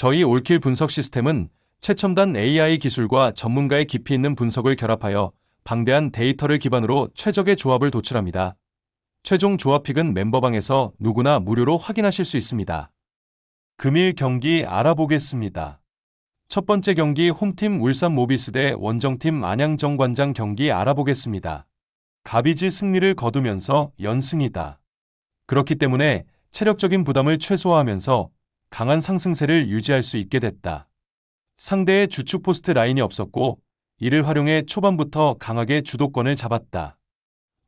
저희 올킬 분석 시스템은 최첨단 AI 기술과 전문가의 깊이 있는 분석을 결합하여 방대한 데이터를 기반으로 최적의 조합을 도출합니다. 최종 조합픽은 멤버방에서 누구나 무료로 확인하실 수 있습니다. 금일 경기 알아보겠습니다. 첫 번째 경기 홈팀 울산 모비스 대 원정팀 안양정관장 경기 알아보겠습니다. 가비지 승리를 거두면서 연승이다. 그렇기 때문에 체력적인 부담을 최소화하면서 강한 상승세를 유지할 수 있게 됐다. 상대의 주축 포스트 라인이 없었고 이를 활용해 초반부터 강하게 주도권을 잡았다.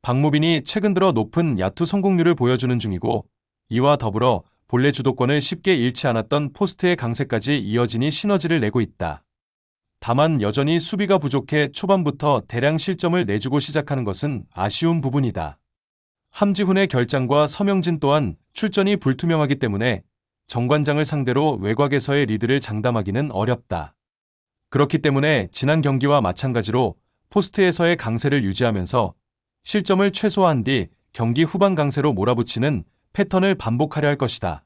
박무빈이 최근 들어 높은 야투 성공률을 보여주는 중이고 이와 더불어 본래 주도권을 쉽게 잃지 않았던 포스트의 강세까지 이어지니 시너지를 내고 있다. 다만 여전히 수비가 부족해 초반부터 대량 실점을 내주고 시작하는 것은 아쉬운 부분이다. 함지훈의 결장과 서명진 또한 출전이 불투명하기 때문에 정관장을 상대로 외곽에서의 리드를 장담하기는 어렵다. 그렇기 때문에 지난 경기와 마찬가지로 포스트에서의 강세를 유지하면서 실점을 최소화한 뒤 경기 후반 강세로 몰아붙이는 패턴을 반복하려 할 것이다.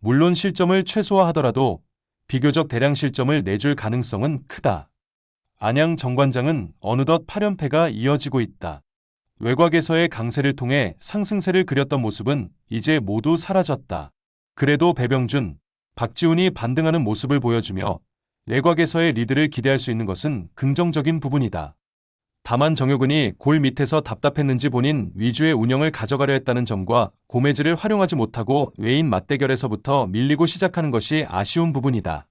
물론 실점을 최소화하더라도 비교적 대량 실점을 내줄 가능성은 크다. 안양 정관장은 어느덧 8연패가 이어지고 있다. 외곽에서의 강세를 통해 상승세를 그렸던 모습은 이제 모두 사라졌다. 그래도 배병준, 박지훈이 반등하는 모습을 보여주며 외곽에서의 리드를 기대할 수 있는 것은 긍정적인 부분이다. 다만 정효근이 골 밑에서 답답했는지 본인 위주의 운영을 가져가려 했다는 점과 고메즈를 활용하지 못하고 외인 맞대결에서부터 밀리고 시작하는 것이 아쉬운 부분이다.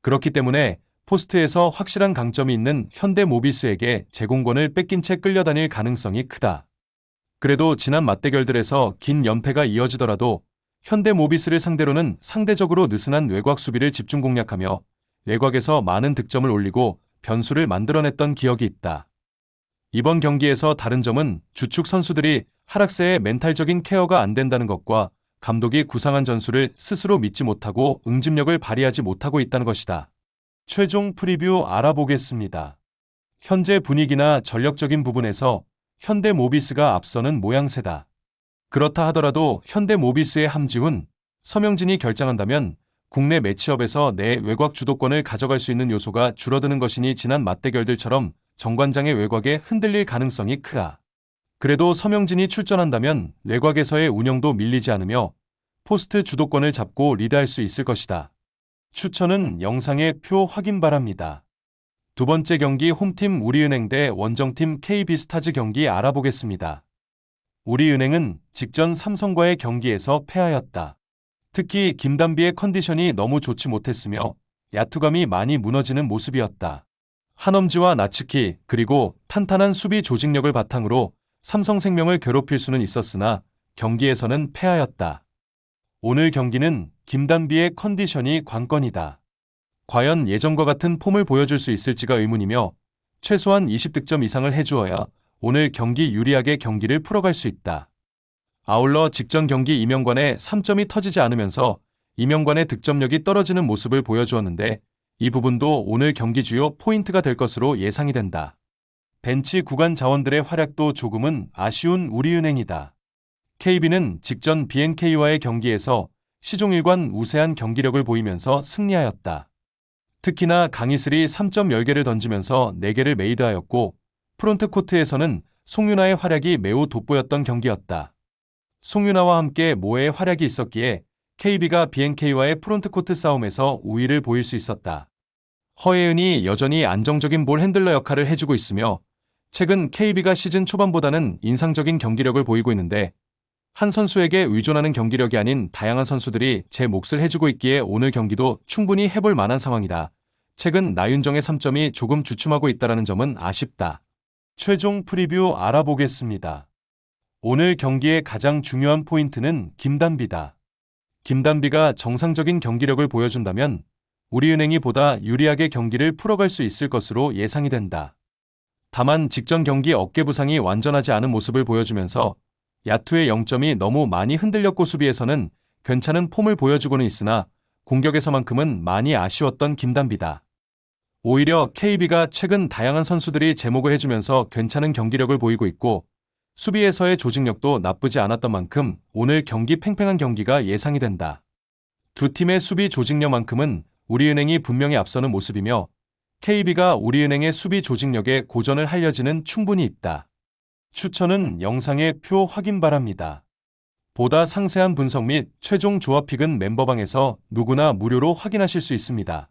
그렇기 때문에 포스트에서 확실한 강점이 있는 현대 모비스에게 제공권을 뺏긴 채 끌려다닐 가능성이 크다. 그래도 지난 맞대결들에서 긴 연패가 이어지더라도 현대 모비스를 상대로는 상대적으로 느슨한 외곽 수비를 집중 공략하며 외곽에서 많은 득점을 올리고 변수를 만들어냈던 기억이 있다. 이번 경기에서 다른 점은 주축 선수들이 하락세에 멘탈적인 케어가 안 된다는 것과 감독이 구상한 전술을 스스로 믿지 못하고 응집력을 발휘하지 못하고 있다는 것이다. 최종 프리뷰 알아보겠습니다. 현재 분위기나 전력적인 부분에서 현대 모비스가 앞서는 모양새다. 그렇다 하더라도 현대 모비스의 함지훈, 서명진이 결장한다면 국내 매치업에서 내 외곽 주도권을 가져갈 수 있는 요소가 줄어드는 것이니 지난 맞대결들처럼 정관장의 외곽에 흔들릴 가능성이 크다. 그래도 서명진이 출전한다면 외곽에서의 운영도 밀리지 않으며 포스트 주도권을 잡고 리드할 수 있을 것이다. 추천은 영상의 표 확인 바랍니다. 두 번째 경기 홈팀 우리은행 대 원정팀 KB스타즈 경기 알아보겠습니다. 우리은행은 직전 삼성과의 경기에서 패하였다. 특히 김단비의 컨디션이 너무 좋지 못했으며 야투감이 많이 무너지는 모습이었다. 한엄지와 나츠키 그리고 탄탄한 수비 조직력을 바탕으로 삼성생명을 괴롭힐 수는 있었으나 경기에서는 패하였다. 오늘 경기는 김단비의 컨디션이 관건이다. 과연 예전과 같은 폼을 보여줄 수 있을지가 의문이며 최소한 20득점 이상을 해주어야 오늘 경기 유리하게 경기를 풀어갈 수 있다. 아울러 직전 경기 이명관의 3점이 터지지 않으면서 이명관의 득점력이 떨어지는 모습을 보여주었는데 이 부분도 오늘 경기 주요 포인트가 될 것으로 예상이 된다. 벤치 구간 자원들의 활약도 조금은 아쉬운 우리은행이다. KB는 직전 BNK와의 경기에서 시종일관 우세한 경기력을 보이면서 승리하였다. 특히나 강희슬이 3점 10개를 던지면서 4개를 메이드하였고 프론트 코트에서는 송윤아의 활약이 매우 돋보였던 경기였다. 송윤아와 함께 모의 활약이 있었기에 KB가 BNK와의 프론트 코트 싸움에서 우위를 보일 수 있었다. 허예은이 여전히 안정적인 볼 핸들러 역할을 해주고 있으며 최근 KB가 시즌 초반보다는 인상적인 경기력을 보이고 있는데 한 선수에게 의존하는 경기력이 아닌 다양한 선수들이 제 몫을 해주고 있기에 오늘 경기도 충분히 해볼 만한 상황이다. 최근 나윤정의 3점이 조금 주춤하고 있다는 점은 아쉽다. 최종 프리뷰 알아보겠습니다. 오늘 경기의 가장 중요한 포인트는 김단비다. 김단비가 정상적인 경기력을 보여준다면 우리은행이 보다 유리하게 경기를 풀어갈 수 있을 것으로 예상이 된다. 다만 직전 경기 어깨 부상이 완전하지 않은 모습을 보여주면서 야투의 0점이 너무 많이 흔들렸고 수비에서는 괜찮은 폼을 보여주고는 있으나 공격에서만큼은 많이 아쉬웠던 김단비다. 오히려 KB가 최근 다양한 선수들이 제목을 해주면서 괜찮은 경기력을 보이고 있고 수비에서의 조직력도 나쁘지 않았던 만큼 오늘 경기 팽팽한 경기가 예상이 된다. 두 팀의 수비 조직력만큼은 우리은행이 분명히 앞서는 모습이며 KB가 우리은행의 수비 조직력에 고전을 할 여지는 충분히 있다. 추천은 영상의 표 확인 바랍니다. 보다 상세한 분석 및 최종 조합픽은 멤버방에서 누구나 무료로 확인하실 수 있습니다.